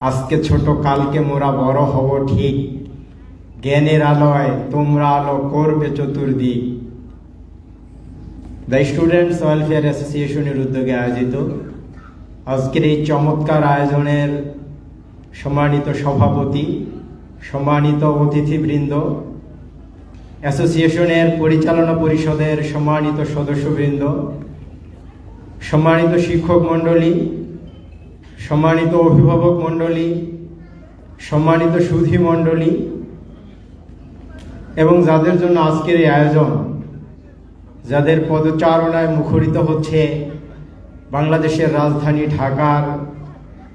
আজকে ছোট, কালকে মোরা বড় হব ঠিক। জ্ঞানের আলোয় তোমরা আলো করবে চতুর্দিক। দ্য স্টুডেন্টস ওয়েলফেয়ার অ্যাসোসিয়েশনের উদ্যোগে আয়োজিত আজকের এই চমৎকার আয়োজনের সম্মানিত সভাপতি, সম্মানিত অতিথিবৃন্দ, অ্যাসোসিয়েশনের পরিচালনা পরিষদের সম্মানিত সদস্যবৃন্দ, সম্মানিত শিক্ষক মণ্ডলী সম্মানিত অভিভাবক মণ্ডলী, সম্মানিত সুধী মণ্ডলী, এবং যাদের জন্য আজকের এই আয়োজন, যাদের পদচারণায় মুখরিত হচ্ছে বাংলাদেশের রাজধানী ঢাকার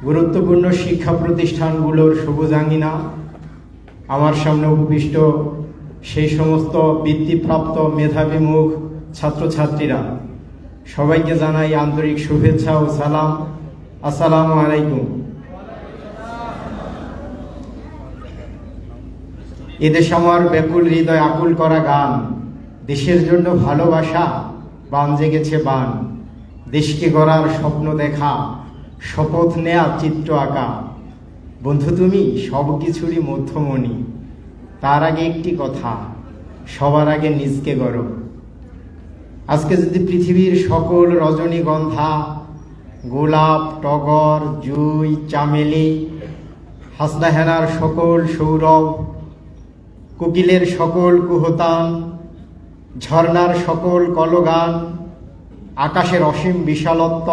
গুরুত্বপূর্ণ শিক্ষা প্রতিষ্ঠানগুলোর সবুজ আঙিনা আমার সামনে উপবিষ্ট সেই সমস্ত বৃত্তিপ্রাপ্ত মেধাবিমুখ ছাত্রছাত্রীরা, সবাইকে জানাই আন্তরিক শুভেচ্ছা ও সালাম। আসসালামু আলাইকুম। এদেশ আমার ব্যাকুল হৃদয় আকুল করা গান। দেশের জন্য ভালোবাসা, বান জেগেছে বান। দেশকে গড়ার স্বপ্ন দেখা, শপথ নেয়া চিত্র আঁকা। বন্ধু তুমি, সব কিছুরই মধ্যমণি। তার আগে একটি কথা, সবার আগে নিজকে গড়ো। আজকে যদি পৃথিবীর সকল রজনীগন্ধা গোলাপ, টগর, জুই, চামেলি, হাসনাহেনার সকল সৌরভ, কোকিলের সকল কুহতান, ঝর্ণার সকল কলগান, আকাশের অসীম বিশালত্ব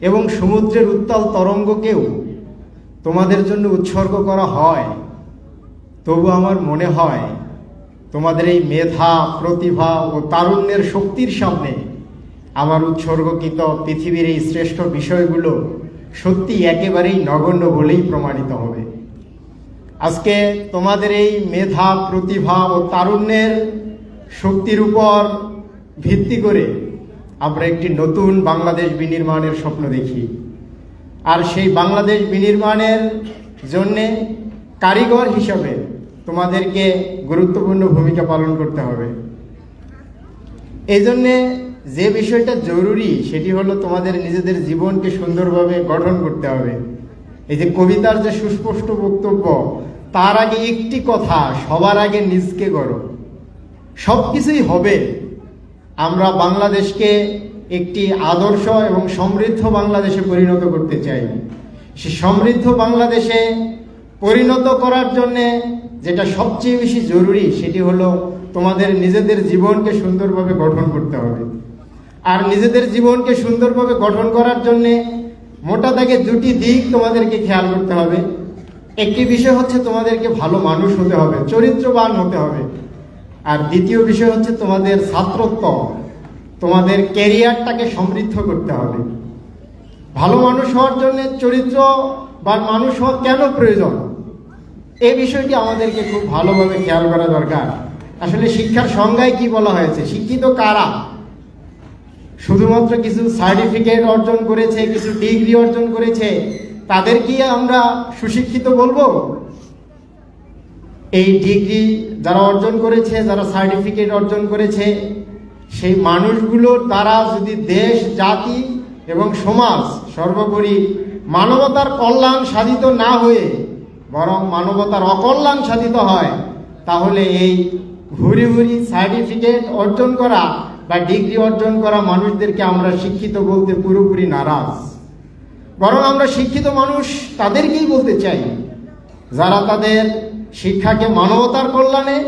এবং সমুদ্রের উত্তাল তরঙ্গকেও তোমাদের জন্য উৎসর্গ করা হয়। তবু আমার মনে হয়, তোমাদের এই মেধা, প্রতিভা ও তারুণ্যের শক্তির সামনে আমার উৎসর্গকৃত পৃথিবীর এই শ্রেষ্ঠ বিষয়গুলো সত্যি একেবারেই নগণ্য বলেই প্রমাণিত হবে। আজকে তোমাদের এই মেধা, প্রতিভা ও তারুণ্যের শক্তির উপর ভিত্তি করে আমরা একটি নতুন বাংলাদেশ বিনির্মাণের স্বপ্ন দেখি। আর সেই বাংলাদেশ বিনির্মাণের জন্যে কারিগর হিসাবে তোমাদেরকে গুরুত্বপূর্ণ ভূমিকা পালন করতে হবে। এই জন্যে যে বিষয়টা জরুরি, সেটি হলো তোমাদের নিজেদের জীবনকে সুন্দরভাবে গঠন করতে হবে। এই যে কবিতার যে সুস্পষ্ট বক্তব্য, তার আগে একটি কথা, সবার আগে নিজকে গড়ো। সব কিছুই হবে। আমরা বাংলাদেশকে একটি আদর্শ এবং সমৃদ্ধ বাংলাদেশে পরিণত করতে চাই। সে সমৃদ্ধ বাংলাদেশে পরিণত করার জন্যে যেটা সবচেয়ে বেশি জরুরি, সেটি হলো তোমাদের নিজেদের জীবনকে সুন্দরভাবে গঠন করতে হবে। আর নিজেদের জীবনকে সুন্দরভাবে গঠন করার জন্যে মোটা দাগে দুটি দিক তোমাদেরকে খেয়াল করতে হবে। একটি বিষয় হচ্ছে তোমাদেরকে ভালো মানুষ হতে হবে, চরিত্রবান হতে হবে। আর দ্বিতীয় বিষয় হচ্ছে তোমাদের ছাত্রত্ব, তোমাদের ক্যারিয়ারটাকে সমৃদ্ধ করতে হবে। ভালো মানুষ হওয়ার জন্য চরিত্র বা মানুষ হওয়া কেন প্রয়োজন? এই বিষয়টি আমাদেরকে খুব ভালোভাবে খেয়াল করা দরকার। আসলে শিক্ষার সংজ্ঞায় কি বলা হয়েছে? শিক্ষিত কারা? শুধুমাত্র কিছু সার্টিফিকেট অর্জন করেছে, কিছু ডিগ্রি অর্জন করেছে তাদের কি আমরা সুশিক্ষিত বলব? এই ডিগ্রি যারা অর্জন করেছে, যারা সার্টিফিকেট অর্জন করেছে, সেই মানুষগুলোর দ্বারা যদি দেশ, জাতি এবং সমাজ সর্বোপরি মানবতার কল্যাণ সাধিত না হয়ে বরং মানবতার অকল্যাণ সাধিত হয়, তাহলে এই ভুরি ঘুরি সার্টিফিকেট অর্জন করা বা ডিগ্রি অর্জন করা মানুষদেরকে আমরা শিক্ষিত বলতে পুরোপুরি নারাজ। বরং আমরা শিক্ষিত মানুষ তাদেরকেই বলতে চাই। যারা তাদের শিক্ষাকে মানবতার কল্যাণে,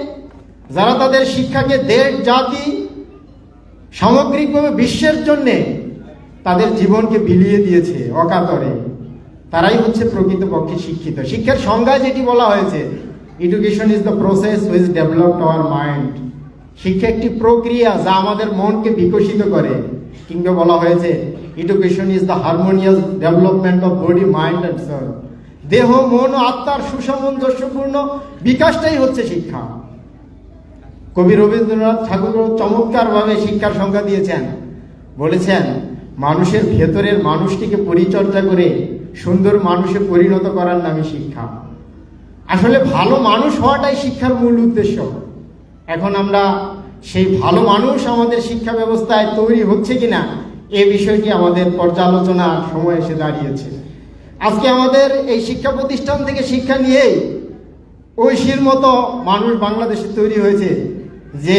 যারা তাদের শিক্ষাকে দেশ, জাতি সামগ্রিকভাবে বিশ্বের জন্যে তাদের জীবনকে বিলিয়ে দিয়েছে অকাতরে, তারাই হচ্ছে প্রকৃতপক্ষে শিক্ষিত। শিক্ষার সংজ্ঞায় যেটি বলা হয়েছে education is the process which developed our mind শিক্ষা একটি প্রক্রিয়া যা আমাদের মনকে বিকশিত করে। কিংবা বলা হয়েছে education is the harmonious development of body mind and soul দেহ, মন ও আত্মার সুসামঞ্জস্যপূর্ণ বিকাশটাই হচ্ছে শিক্ষা। কবি রবীন্দ্রনাথ ঠাকুর চমৎকারভাবে শিক্ষার সংজ্ঞা দিয়েছেন। বলেছেন, মানুষের ভেতরের মানুষটিকে পরিচর্যা করে সুন্দর মানুষে পরিণত করার নামই শিক্ষা। আসলে ভালো মানুষ হওয়াটাই শিক্ষার মূল উদ্দেশ্য। এখন আমরা সেই ভালো মানুষ আমাদের শিক্ষা ব্যবস্থায় তৈরি হচ্ছে কিনা, এ বিষয়টি আমাদের পর্যালোচনার সময় এসে দাঁড়িয়েছে। আজকে আমাদের এই শিক্ষা প্রতিষ্ঠান থেকে শিক্ষা নিয়েই ঐশীর মতো মানুষ বাংলাদেশে তৈরি হয়েছে, যে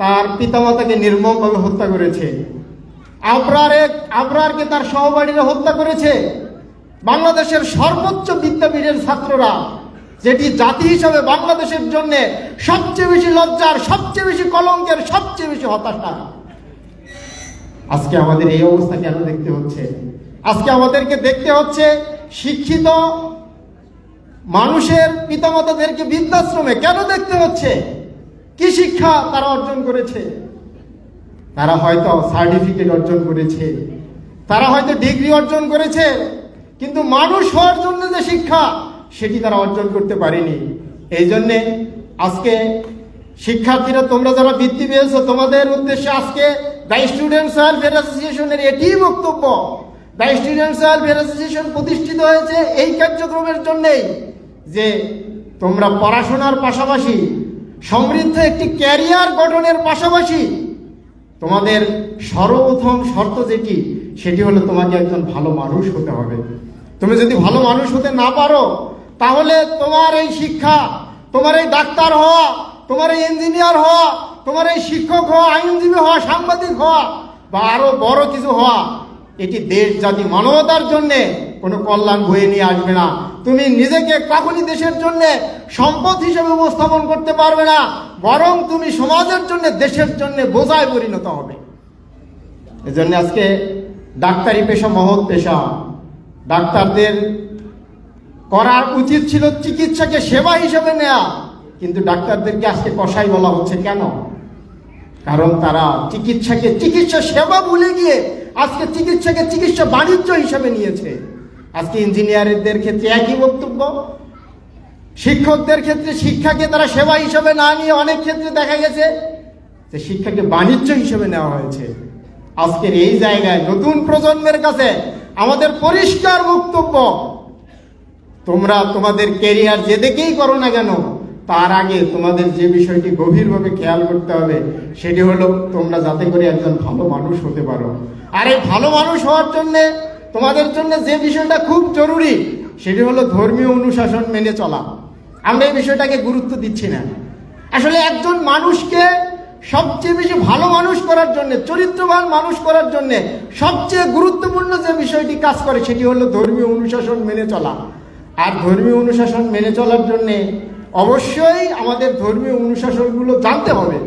তার পিতামাতাকে নির্মমভাবে হত্যা করেছে। আবরারে আবরারকে তার সহপাঠীরা হত্যা করেছে। বাংলাদেশের সর্বোচ্চ বিদ্যাপীঠের ছাত্ররা যেটি জাতি হিসাবে বাংলাদেশের জন্য সবচেয়ে বেশি লজ্জার, সবচেয়ে বেশি কলঙ্কের, সবচেয়ে বেশি হতাশা। আজকে আমাদের এই অবস্থা কেন দেখতে হচ্ছে? আজকে আমাদেরকে দেখতে হচ্ছে শিক্ষিত মানুষের পিতামাতাদেরকে বৃদ্ধাশ্রমে কেন দেখতে হচ্ছে? কি শিক্ষা তারা অর্জন করেছে? তারা হয়তো সার্টিফিকেট অর্জন করেছে। তারা হয়তো ডিগ্রি অর্জন করেছে। কিন্তু মানুষ হওয়ার জন্য যে শিক্ষা সেটি তারা অর্জন করতে পারেনি। এই জন্যে আজকে শিক্ষার্থীরা, তোমরা যারা বৃত্তি পেয়েছ, তোমাদের উদ্দেশ্যে আজকে দ্য স্টুডেন্টস ওয়েলফেয়ার অ্যাসোসিয়েশনের এটিই বক্তব্য। দ্য স্টুডেন্টস ওয়েলফেয়ার অ্যাসোসিয়েশন প্রতিষ্ঠিত হয়েছে এই কার্যক্রমের জন্যেই যে তোমরা পড়াশোনার পাশাপাশি সমৃদ্ধ একটি ক্যারিয়ার গঠনের পাশাপাশি তোমাদের সর্বপ্রথম শর্ত যেটি, সেটি হলো তোমাকে একজন ভালো মানুষ হতে হবে। তুমি যদি ভালো মানুষ হতে না পারো তাহলে তোমার এই শিক্ষা, তোমার এই ডাক্তার হওয়া, তোমার এই ইঞ্জিনিয়ার হওয়া, তোমার এই শিক্ষক হওয়া, আইনজীবী হওয়া, সাংবাদিক হওয়া, বা আরও বড় কিছু হওয়া, এটি দেশ জাতি মানবতার জন্য কোনো কল্যাণ বয়ে নিয়ে আসবে না। তুমি নিজেকে কখনই দেশের জন্য সম্পদ হিসেবে উপস্থাপন করতে পারবে না, বরং তুমি সমাজের জন্য, দেশের জন্য বোঝায় পরিণত হবে। এজন্য আজকে ডাক্তারি পেশা, মহৎ পেশা। ডাক্তারদের করার উচিত ছিল চিকিৎসাকে সেবা হিসেবে নেয়া। কিন্তু ডাক্তারদেরকে আজকে কষাই বলা হচ্ছে কেন? কারণ তারা চিকিৎসাকে চিকিৎসা সেবা ভুলে গিয়ে আজকে চিকিৎসাকে চিকিৎসা বাণিজ্য হিসেবে নিয়েছে। আজকে ইঞ্জিনিয়ারদের ক্ষেত্রে একই বক্তব্য। শিক্ষকদের ক্ষেত্রে শিক্ষাকে তারা সেবা হিসেবে না নিয়ে অনেক ক্ষেত্রে দেখা গেছে যে শিক্ষাকে বাণিজ্য হিসেবে নেওয়া হয়েছে। আজকের এই জায়গায় নতুন প্রজন্মের কাছে আমাদের পরিষ্কার বক্তব্য। তোমরা তোমাদের কেরিয়ার যে যেদিকেই করো না কেন, তার আগে তোমাদের যে বিষয়টি গভীরভাবে খেয়াল করতে হবে, সেটি হলো তোমরা যাতে করে একজন ভালো মানুষ হতে পারো। আর এই ভালো মানুষ হওয়ার জন্যে, তোমাদের জন্য যে বিষয়টা খুব জরুরি, সেটি হলো ধর্মীয় অনুশাসন মেনে চলা। আমরা এই বিষয়টাকে গুরুত্ব দিচ্ছি না। আসলে একজন মানুষকে সবচেয়ে বেশি ভালো মানুষ করার জন্য, চরিত্রবান মানুষ করার জন্য সবচেয়ে গুরুত্বপূর্ণ যে বিষয়টি কাজ করে, সেটি হলো ধর্মীয় অনুশাসন মেনে চলা। আর ধর্মীয় অনুশাসন মেনে চলার জন্যে অবশ্যই আমাদের ধর্মীয় অনুশাসনগুলো জানতে হবে।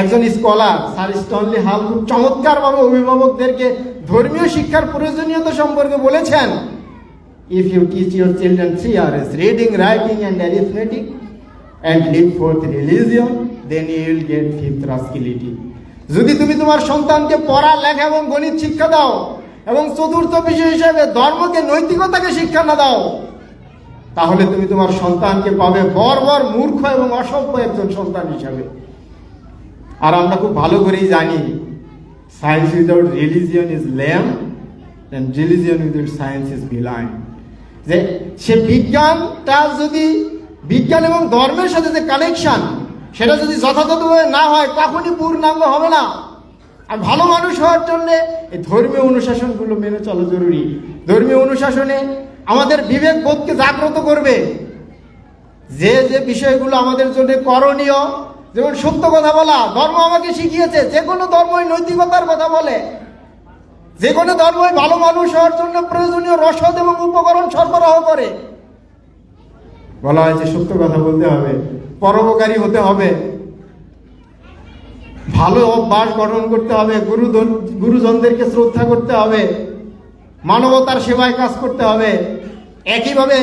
একজন স্কলার, স্যার স্টনলি হাল খুব চমৎকারভাবে অভিভাবকদেরকে ধর্মীয় শিক্ষার প্রয়োজনীয়তা সম্পর্কে বলেছেন। If you teach your children three years reading writing and arithmetic and leave fourth religion then you will get fifth rascality যদি তুমি তোমার সন্তানকে পড়া, লেখা এবং গণিত শিক্ষা দাও এবং চতুর্থ বিষয় হিসাবে ধর্মকে, নৈতিকতাকে শিক্ষা না দাও, তাহলে তুমি তোমার সন্তানকে পাবে বর্বর মূর্খ এবং অসভ্য একজন সন্তান হিসাবে। আর আমরা খুব ভালো করেই জানি science without religion is lame and religion without science is blind যে সে বিজ্ঞানটা যদি, বিজ্ঞান এবং ধর্মের সাথে যে কানেকশন সেটা যদি যথাযথভাবে না হয় কখনই পূর্ণাঙ্গ হবে না। আর ভালো মানুষ হওয়ার জন্য এই ধর্মীয় অনুশাসনগুলো মেনে চলা জরুরি। ধর্মীয় অনুশাসনে আমাদের বিবেক বোধকে জাগ্রত করবে। যে যে বিষয়গুলো আমাদের জন্য করণীয়, যেমন সত্য কথা বলা, ধর্ম আমাকে শিখিয়েছে, যে কোনো ধর্মই নৈতিকতার কথা বলে। যে কোনো ধর্মই ভালো মানুষ হওয়ার জন্য প্রয়োজনীয় রসদ এবং উপকরণ সরবরাহ করে। বলা হয়েছে, সত্য কথা বলতে হবে, পরোপকারী হতে হবে। ভালো অভ্যাস গঠন করতে হবে, গুরুজন, গুরুজনদেরকে শ্রদ্ধা করতে হবে, মানবতার সেবায় কাজ করতে হবে। একইভাবে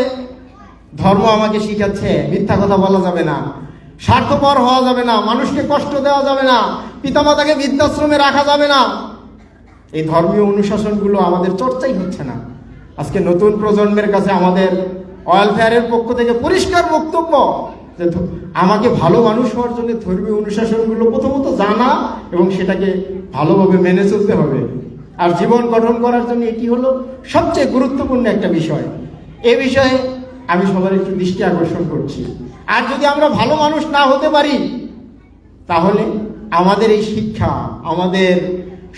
ধর্ম আমাকে শিখাচ্ছে, মিথ্যা কথা বলা যাবে না, স্বার্থপর হওয়া যাবে না, মানুষকে কষ্ট দেওয়া যাবে না, পিতামাতাকে বৃদ্ধাশ্রমে রাখা যাবে না। এই ধর্মীয় অনুশাসনগুলো আমাদের চর্চাই হচ্ছে না। আজকে নতুন প্রজন্মের কাছে আমাদের ওয়েলফেয়ারের পক্ষ থেকে পরিষ্কার বক্তব্য। যে আমাকে ভালো মানুষ হওয়ার জন্য ধর্মীয় অনুশাসনগুলো প্রথমত জানা এবং সেটাকে ভালোভাবে মেনে চলতে হবে। আর জীবন গঠন করার জন্য এটি হলো সবচেয়ে গুরুত্বপূর্ণ একটা বিষয়। এ বিষয়ে আমি সবার একটু দৃষ্টি আকর্ষণ করছি। আর যদি আমরা ভালো মানুষ না হতে পারি, তাহলে আমাদের এই শিক্ষা, আমাদের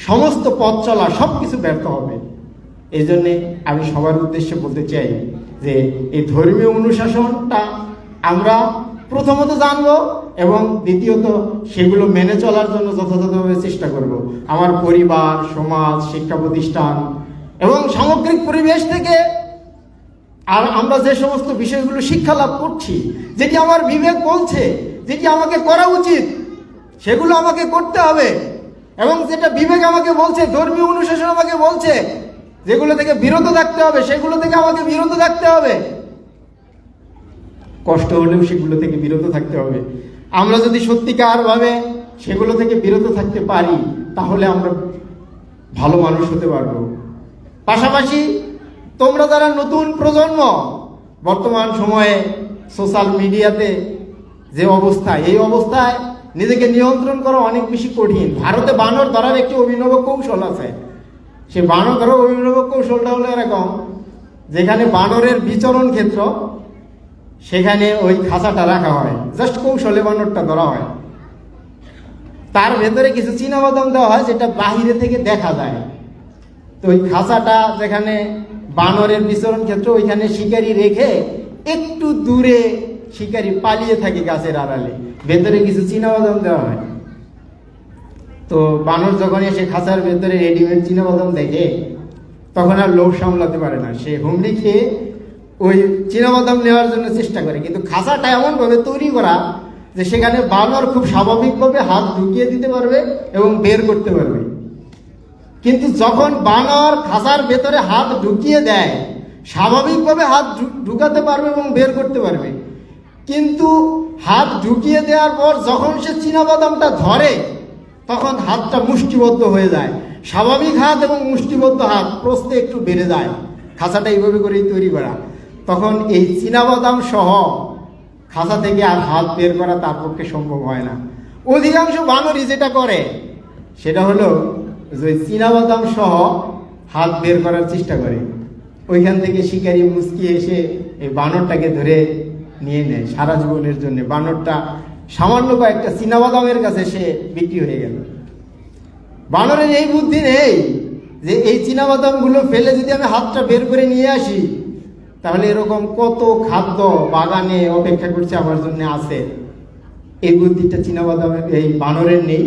সমস্ত পথ চলা সব কিছু ব্যর্থ হবে। এই জন্যে আমি সবার উদ্দেশ্যে বলতে চাই যে এই ধর্মীয় অনুশাসনটা আমরা প্রথমত জানব এবং দ্বিতীয়ত সেগুলো মেনে চলার জন্য যথাযথভাবে চেষ্টা করব। আমার পরিবার, সমাজ, শিক্ষা প্রতিষ্ঠান এবং সামগ্রিক পরিবেশ থেকে আর আমরা যে সমস্ত বিষয়গুলো শিক্ষা লাভ করছি যেটি আমার বিবেক বলছে যেটি আমাকে করা উচিত, সেগুলো আমাকে করতে হবে। এবং যেটা বিবেক আমাকে বলছে, ধর্মীয় অনুশাসন আমাকে বলছে, যেগুলো থেকে বিরত থাকতে হবে, সেগুলো থেকে আমাকে বিরত থাকতে হবে। কষ্ট হলেও সেগুলো থেকে বিরত থাকতে হবে। আমরা যদি সত্যিকারভাবে সেগুলো থেকে বিরত থাকতে পারি, তাহলে আমরা ভালো মানুষ হতে পারব। পাশাপাশি তোমরা যারা নতুন প্রজন্ম, বর্তমান সময়ে সোশ্যাল মিডিয়াতে যে অবস্থা, এই অবস্থায় নিজেকে নিয়ন্ত্রণ করা অনেক বেশি কঠিন। ভারতে বানর ধরার একটি অভিনব কৌশল আছে। সে বানর ধরার অভিনব কৌশলটা হলো এরকম, যেখানে বানরের বিচরণ ক্ষেত্র সেখানে ওই খাঁচাটা রাখা হয়। জাস্ট কৌশলে বানরটা ধরা হয়। তার ভেতরে কিছু চীনাবাদাম দেওয়া হয়, যেটা বাহিরে থেকে দেখা যায়। তো ওই খাঁচাটা যেখানে বানরের বিচরণ ক্ষেত্র, ওইখানে শিকারি রেখে একটু দূরে শিকারি পালিয়ে থাকে গাছের আড়ালে। ভেতরে কিছু চীনাবাদাম দেওয়া হয়। তো বানর যখন এসে খাঁচার ভেতরে রেডিমেড চীনাবাদাম দেখে, তখন আর লোভ সামলাতে পারে না। সে হুমড়ি খেয়ে ওই চীনাবাদাম নেওয়ার জন্য চেষ্টা করে। কিন্তু খাঁচাটা এমনভাবে তৈরি করা যে সেখানে বানর খুব স্বাভাবিকভাবে হাত ঢুকিয়ে দিতে পারবে এবং বের করতে পারবে। কিন্তু যখন বানর খাঁচার ভেতরে হাত ঢুকিয়ে দেয়, স্বাভাবিকভাবে হাত ঢুকাতে পারবে এবং বের করতে পারবে। কিন্তু হাত ঢুকিয়ে দেওয়ার পর যখন সে চীনাবাদামটা ধরে, তখন হাতটা মুষ্টিবদ্ধ হয়ে যায়। স্বাভাবিক হাত এবং মুষ্টিবদ্ধ হাত প্রস্তে একটু বেড়ে যায়। খাঁচাটা এইভাবে করেই তৈরি করা। তখন এই চীনাবাদাম সহ খাঁচা থেকে আর হাত বের করা তার পক্ষে সম্ভব হয় না। অধিকাংশ বানরই যেটা করে, সেটা হলো যে চীনাবাদাম সহ হাত বের করার চেষ্টা করে। ওইখান থেকে শিকারি মুসকি এসে এই বানরটাকে ধরে নিয়ে নেয়। সারা জীবনের জন্য বানরটা সামান্য কয়েকটা চীনাবাদামের কাছে সে বিক্রি হয়ে গেল। বানরের এই বুদ্ধি নেই যে এই চীনাবাদামগুলো ফেলে যদি আমি হাতটা বের করে নিয়ে আসি তাহলে এরকম কত খাদ্য বাগানে অপেক্ষা করছে আমার জন্য আছে। এই বুদ্ধিটা চীনাবাদামের এই বানরের নেই।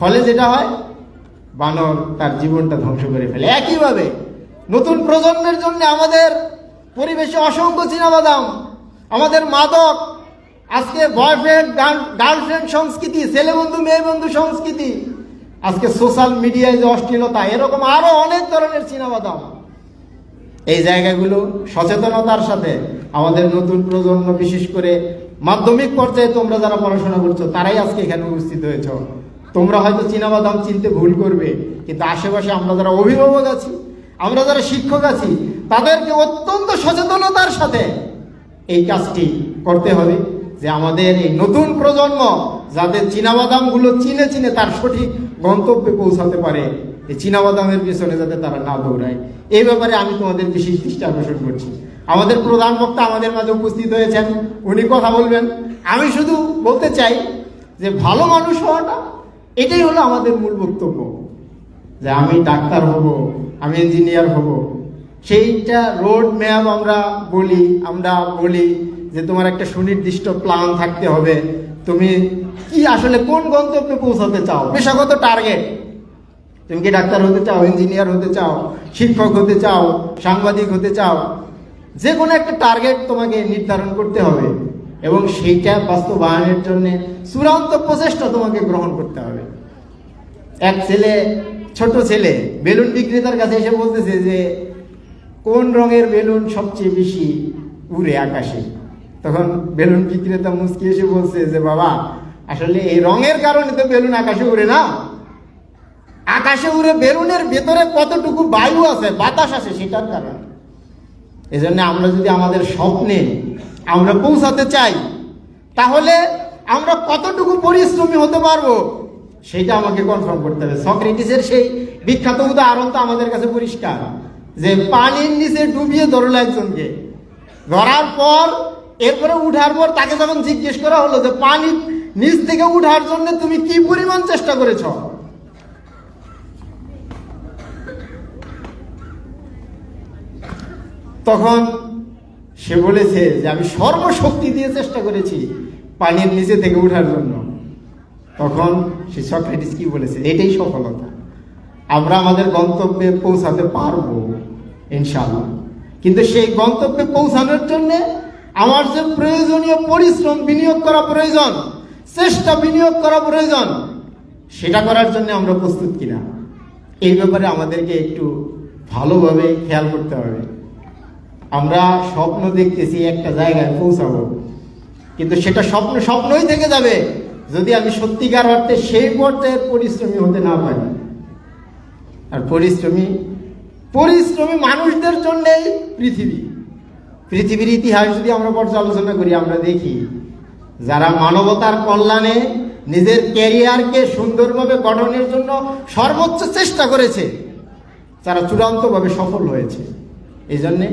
ফলে যেটা হয়, বানর তার জীবনটা ধ্বংস করে ফেলে। একইভাবে নতুন প্রজন্মের জন্য আমাদের পরিবেশে অসংখ্য চীনাবাদাম, আমাদের মাদক, আজকে বয়ফ্রেন্ড গার্লফ্রেন্ড সংস্কৃতি, ছেলে বন্ধু, মেয়ে বন্ধু সংস্কৃতি, আজকে সোশ্যাল মিডিয়ায় যে অশ্লীলতা, এরকম আরও অনেক ধরনের চীনাবাদাম। এই জায়গাগুলো সচেতনতার সাথে আমাদের নতুন প্রজন্ম, বিশেষ করে মাধ্যমিক পর্যায়ে তোমরা যারা পড়াশোনা করছ, তারাই আজকে এখানে উপস্থিত হয়েছ। তোমরা হয়তো চীনাবাদাম চিনতে ভুল করবে, কিন্তু আশেপাশে আমরা যারা অভিভাবক আছি, আমরা যারা শিক্ষক আছি, তাদেরকে অত্যন্ত সচেতনতার সাথে এই কাজটি করতে হবে যে আমাদের এই নতুন প্রজন্ম যাদের চীনাবাদামগুলো চিনে চিনে তার সঠিক গন্তব্যে পৌঁছাতে পারে। এই চীনাবাদামের পিছনে যাতে তারা না দৌড়ায়। এই ব্যাপারে আমি তোমাদের বিশেষ দৃষ্টি আকর্ষণ করছি। আমাদের প্রধান বক্তা আমাদের মাঝে উপস্থিত হয়েছেন, উনি কথা বলবেন। আমি শুধু বলতে চাই যে ভালো মানুষ হওয়াটা, এটাই হলো আমাদের মূল বক্তব্য। যে আমি ডাক্তার হব, আমি ইঞ্জিনিয়ার হব। সেইটা রোড ম্যাপ আমরা বলি আমরা বলি যে তোমার একটা সুনির্দিষ্ট প্ল্যান থাকতে হবে। তুমি কি আসলে কোন গন্তব্যে পৌঁছাতে চাও? পেশাগত টার্গেট। তুমি কি ডাক্তার হতে চাও ইঞ্জিনিয়ার হতে চাও, শিক্ষক হতে চাও, সাংবাদিক হতে চাও, যে কোনো একটা টার্গেট তোমাকে নির্ধারণ করতে হবে এবং সেইটা বাস্তবায়নের জন্য চূড়ান্ত প্রচেষ্টা তোমাকে গ্রহণ করতে হবে। এক ছেলে, ছোট ছেলে, বেলুন বিক্রেতার কাছে এসে বলতেছে যে, কোন রঙের বেলুন সবচেয়ে বেশি উড়ে আকাশে? তখন বেলুন বিক্রেতা মুসকি এসে বলছে যে, বাবা, আসলে এই রঙের কারণে তো বেলুন আকাশে উড়ে না। আকাশে উড়ে বেলুনের ভেতরে কতটুকু বায়ু আছে, বাতাস আছে সেটার কারণে। এজন্য আমরা যদি আমাদের স্বপ্নে আমরা পৌঁছাতে চাই, তাহলে আমরা কতটুকু পরিশ্রমী হতে পারব সেটা আমাকে কনফার্ম করতে হবে। সক্রেটিসের সেই বিখ্যাত উদাহরণ তো আমাদের কাছে পরিষ্কার, যে পানির নিচে ডুবিয়ে ধরলো একজনকে। ধরার পর, এরপরে উঠার পর তাকে যখন জিজ্ঞেস করা হলো যে পানির নিচ থেকে উঠার জন্য তুমি কি পরিমাণ চেষ্টা করেছ? তখন সে বলেছে যে আমি সর্বশক্তি দিয়ে চেষ্টা করেছি পানির নিচে থেকে ওঠার জন্য। তখন সে সক্রেটিস কি বলেছে? এটাই সফলতা। আমরা আমাদের গন্তব্যে পৌঁছাতে পারব, ইনশাআল্লাহ। কিন্তু সেই গন্তব্যে পৌঁছানোর জন্য আমার যে প্রয়োজনীয় পরিশ্রম বিনিয়োগ করা প্রয়োজন, চেষ্টা বিনিয়োগ করা প্রয়োজন, সেটা করার জন্য আমরা প্রস্তুত কিনা? এই ব্যাপারে আমাদেরকে একটু ভালোভাবে খেয়াল করতে হবে। আমরা স্বপ্ন দেখতেছি একটা জায়গায় পৌঁছাবো। কিন্তু সেটা স্বপ্ন স্বপ্নই থেকে যাবে যদি আমি সত্যিকার অর্থে সেই পর্যায়ের পরিশ্রমী হতে না পারি। আর পরিশ্রমী পরিশ্রমী মানুষদের জন্যেই পৃথিবী। পৃথিবীর ইতিহাস যদি আমরা পর্যালোচনা করি, আমরা দেখি যারা মানবতার কল্যাণে নিজের ক্যারিয়ারকে সুন্দরভাবে গঠনের জন্য সর্বোচ্চ চেষ্টা করেছে, তারা চূড়ান্তভাবে সফল হয়েছে। এই জন্যে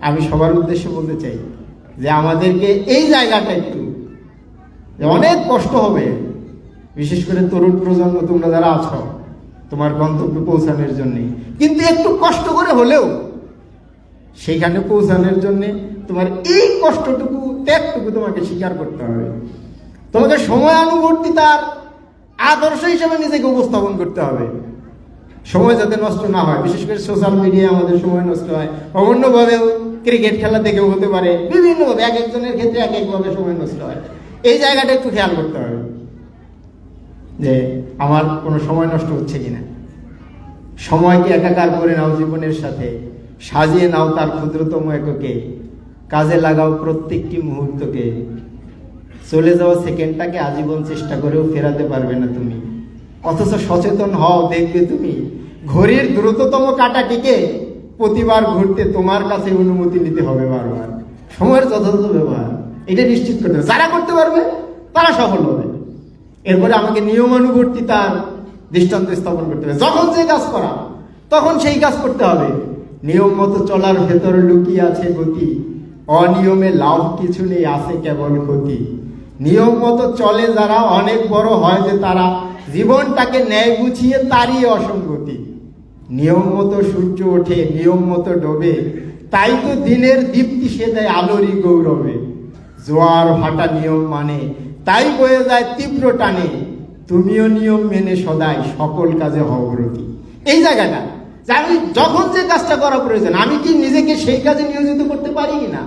আমি সবার উদ্দেশ্যে বলতে চাই যে আমাদেরকে এই জায়গাটা একটু অনেক কষ্ট হবে। বিশেষ করে তরুণ প্রজন্ম, তোমরা যারা আছো, তোমার গন্তব্যে পৌঁছানোর জন্যে। কিন্তু একটু কষ্ট করে হলেও, সেইখানে পৌঁছানোর জন্যে তোমার এই কষ্টটুকু, ত্যাগটুকু তোমাকে স্বীকার করতে হবে। তোমাকে সময়ানুবর্তিতার আদর্শ হিসেবে নিজেকে উপস্থাপন করতে হবে। সময় যাতে নষ্ট না হয়, বিশেষ করে সোশ্যাল মিডিয়ায় আমাদের সময় নষ্ট হয় অন্যভাবেও ক্রিকেট খেলা থেকেও হতে পারে, বিভিন্নভাবে, এক একজনের ক্ষেত্রে এক একভাবে সময় নষ্ট হয়। এই জায়গাটা একটু খেয়াল করতে হবে, যে আমার কোনো সময় নষ্ট হচ্ছে কিনা। সময়কে একাকার করে নাও জীবনের সাথে, সাজিয়ে নাও তার ক্ষুদ্রতম এককে, কাজে লাগাও প্রত্যেকটি মুহূর্তকে। চলে যাওয়া সেকেন্ডটাকে আজীবন চেষ্টা করেও ফেরাতে পারবে না তুমি। অথচ সচেতন হও, দেখবে তুমি। ঘড়ির দ্রুততম কাটাটিকে প্রতিবার ঘুরতে তোমার কাছে অনুমতি নিতে হবে বারবার। সময়ের যথাযথ ব্যবহার, এটা নিশ্চিত করতে হবে। যারা করতে পারবে, তারা সফল হবে। এরপরে আমাকে নিয়মানুবর্তী তার দৃষ্টান্ত স্থাপন করতে হবে। যখন যে কাজ করা, তখন সেই কাজ করতে হবে। নিয়ম মতো চলার ভেতরে লুকিয়ে আছে গতি। অনিয়মে লাভ কিছু নেই, আছে কেবল ক্ষতি। নিয়ম মতো চলে যারা, অনেক বড় হয় যে তারা জীবনটাকে ন্যায় গুছিয়ে তারই অসঙ্গতি। নিয়ম মতো সূর্য ওঠে নিয়ম মতো ডোবে, তাই তো দিনের দীপ্তি সে দেয় আলোরই গৌরবে। জোয়ার ভাটা নিয়ম মানে তাই বয়ে যায় তীব্র টানে। তুমিও নিয়ম মেনে সদাই সকল কাজে হগ্রতি এই জায়গাটা, যে আমি যখন যে কাজটা করা প্রয়োজন, আমি কি নিজেকে সেই কাজে নিয়োজিত করতে পারি কি না?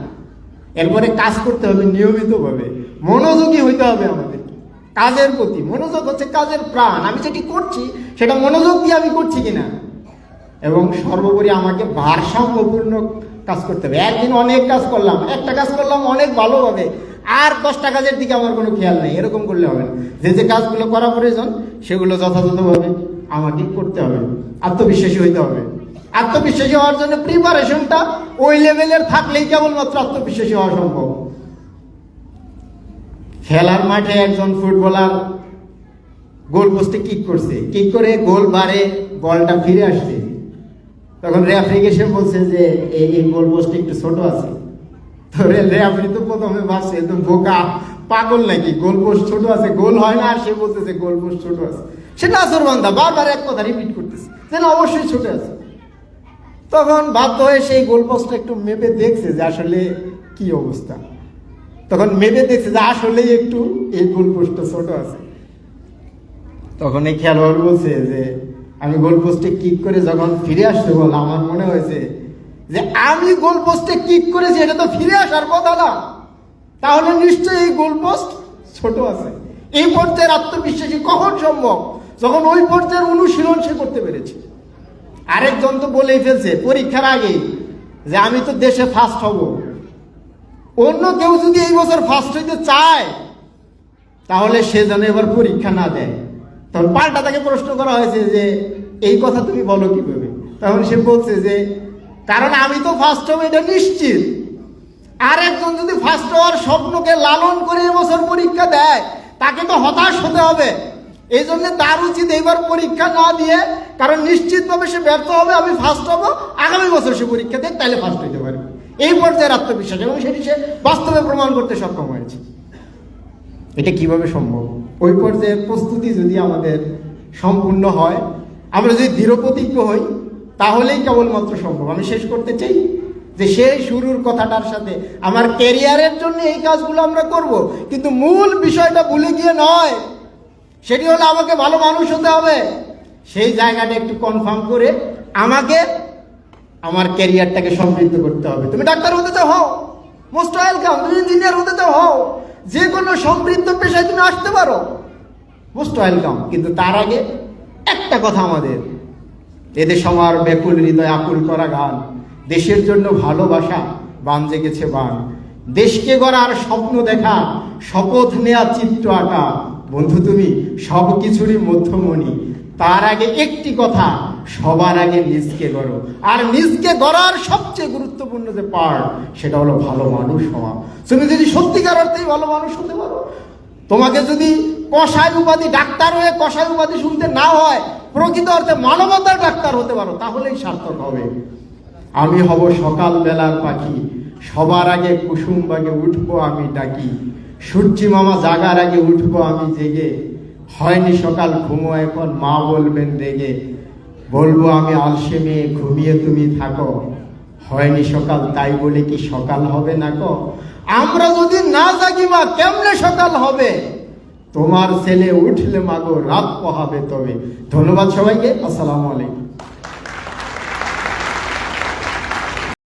এরপরে কাজ করতে হবে নিয়মিতভাবে। মনোযোগী হইতে হবে আমাদের। কাজের প্রতি। মনোযোগ হচ্ছে কাজের প্রাণ। আমি যেটি করছি, সেটা মনোযোগ দিয়ে আমি করছি কিনা? এবং সর্বোপরি আমাকে ভারসাম্যপূর্ণ কাজ করতে হবে। একদিন অনেক কাজ করলাম, একটা কাজ করলাম অনেক ভালোভাবে। আর দশটা কাজের দিকে আমার কোনো খেয়াল নেই, এরকম করলে হবে না। যে যে কাজগুলো করা প্রয়োজন, সেগুলো যথাযথভাবে আমাকে করতে হবে। আত্মবিশ্বাসী হইতে হবে। আত্মবিশ্বাসী হওয়ার জন্য প্রিপারেশনটা ওই লেভেলের থাকলেই কেবলমাত্র আত্মবিশ্বাসী হওয়া সম্ভব। খেলার মাঠে একজন ফুটবলার গোল পোস্টে কিক করছে। কিক করে গোল বারে বলটা ফিরে আসছে। তখন রেফারি এসে বলছে যে, এই গোল পোস্টে একটু ছোট আছে। তো রেফারি তো প্রথমে ভাবছে তো বোকা, পাগল নাকি? গোল পোস্ট ছোট আছে গোল হয় না? আর সে বলতেছে গোল পোস্ট ছোট আছে। সেটা নাসর বান্ধা বারবার এক কথা রিপিট করতেছে। যে না অবশ্যই ছোট আছে। তখন বাধ্য হয়ে সেই গোল পোস্টটা একটু মেপে দেখছে যে আসলে কি অবস্থা। তখন মেপে দেখছে যে আসলেই একটু এই গোল পোস্টটা ছোট আছে। তখন এই খেলোয়াড় বলছে যে, আমি গোল পোস্টে কিক করে যখন ফিরে আসতে বল, আমার মনে হয়েছে যে আমি গোলপোস্টে কিক করেছি, এটা তো ফিরে আসার কথা না। তাহলে নিশ্চয়ই এই গোলপোস্ট ছোট আছে। এই পর্যায়ের আত্মবিশ্বাসী কখন সম্ভব? যখন ওই পর্যায়ের অনুশীলন সে করতে পেরেছে। আরেকজন তো বলেই ফেলছে, পরীক্ষার আগে যে আমি তো দেশে ফার্স্ট হব। অন্য কেউ যদি এই বছর ফার্স্ট হইতে চায়, তাহলে সে যেন এবার পরীক্ষা না দেয়। তখন পাল্টা তাকে প্রশ্ন করা হয়েছে যে, এই কথা তুমি বলো কীভাবে? তখন সে বলছে যে, কারণ আমি তো ফার্স্ট হব, এটা নিশ্চিত। আর একজন যদি ফার্স্ট হওয়ার স্বপ্নকে লালন করে এবছর পরীক্ষা দেয়, তাকে তো হতাশ হতে হবে। এই জন্য তার উচিত এইবার পরীক্ষা না দিয়ে, কারণ নিশ্চিতভাবে সে ব্যর্থ হবে, আমি ফার্স্ট হব, আগামী বছর সে পরীক্ষা দেয় তাহলে ফার্স্ট হইতে পারবে। এই পর্যায়ের আত্মবিশ্বাস, এবং সেটি সে বাস্তবে প্রমাণ করতে সক্ষম হয়েছে। এটা কীভাবে সম্ভব? ওই পর্যায়ের প্রস্তুতি যদি আমাদের সম্পূর্ণ হয়, আমরা যদি দৃঢ় প্রতিজ্ঞ হই, তাহলেই কেবলমাত্র সম্ভব। আমি শেষ করতে চাই যে সেই শুরুর কথাটার সাথে, আমার ক্যারিয়ারের জন্য এই কাজগুলো আমরা করব, কিন্তু মূল বিষয়টা ভুলে গিয়ে নয়। সেটি হলো আমাকে ভালো মানুষ হতে হবে। সেই জায়গাটা একটু কনফার্ম করে আমাকে আমার ক্যারিয়ারটাকে সমৃদ্ধ করতে হবে। তুমি ডাক্তার হতে চাও হও মোস্ট ওয়েলকাম তুমি ইঞ্জিনিয়ার হতে চাও হও। যে কোনো সমৃদ্ধ পেশায় তুমি আসতে পারো মোস্ট ওয়েলকাম কিন্তু তার আগে একটা কথা আমাদের। এদেশ আমার ব্যাকুল হৃদয়, আকুল করা গান। দেশের জন্য ভালোবাসা, বান জেগেছে বান। দেশকে গড়ার স্বপ্ন দেখা, শপথ নেয়া চিত্র আঁকা। বন্ধু তুমি সব কিছুরই মধ্যমণি। তার আগে একটি কথা, সবার আগে নিজকে গড়ো। আর নিজকে গড়ার সবচেয়ে গুরুত্বপূর্ণ যে পার্ট সেটা হলো ভালো মানুষ হওয়া। তুমি যদি সত্যিকার অর্থেই ভালো মানুষ হতে পারো, তোমাকে যদি কষায় উপাধি, ডাক্তার হয়ে কষাই উপাধি শুনতে না হয়, প্রকৃত অর্থে মানবতার ডাক্তার হতে পারো, তাহলেই সার্থক হবে। আমি হব সকাল বেলার পাখি, সবার আগে কুসুম বাগে উঠবো আমি ডাকি। সূর্যি মামা জাগার আগে উঠবো আমি জেগে। হয়নি সকাল, ঘুমো এখন, মা বলবেন রেগে বলব আমি আলসে মেয়ে ঘুমিয়ে তুমি থাকো। হয়নি সকাল, তাই বলে কি সকাল হবে না গো আমরা যদি না জাগি মা, কেমনে সকাল হবে? তোমার ছেলে উঠলে মাগো, রাত পোহাবে তবে। ধন্যবাদ সবাইকে, আসসালামু আলাইকুম।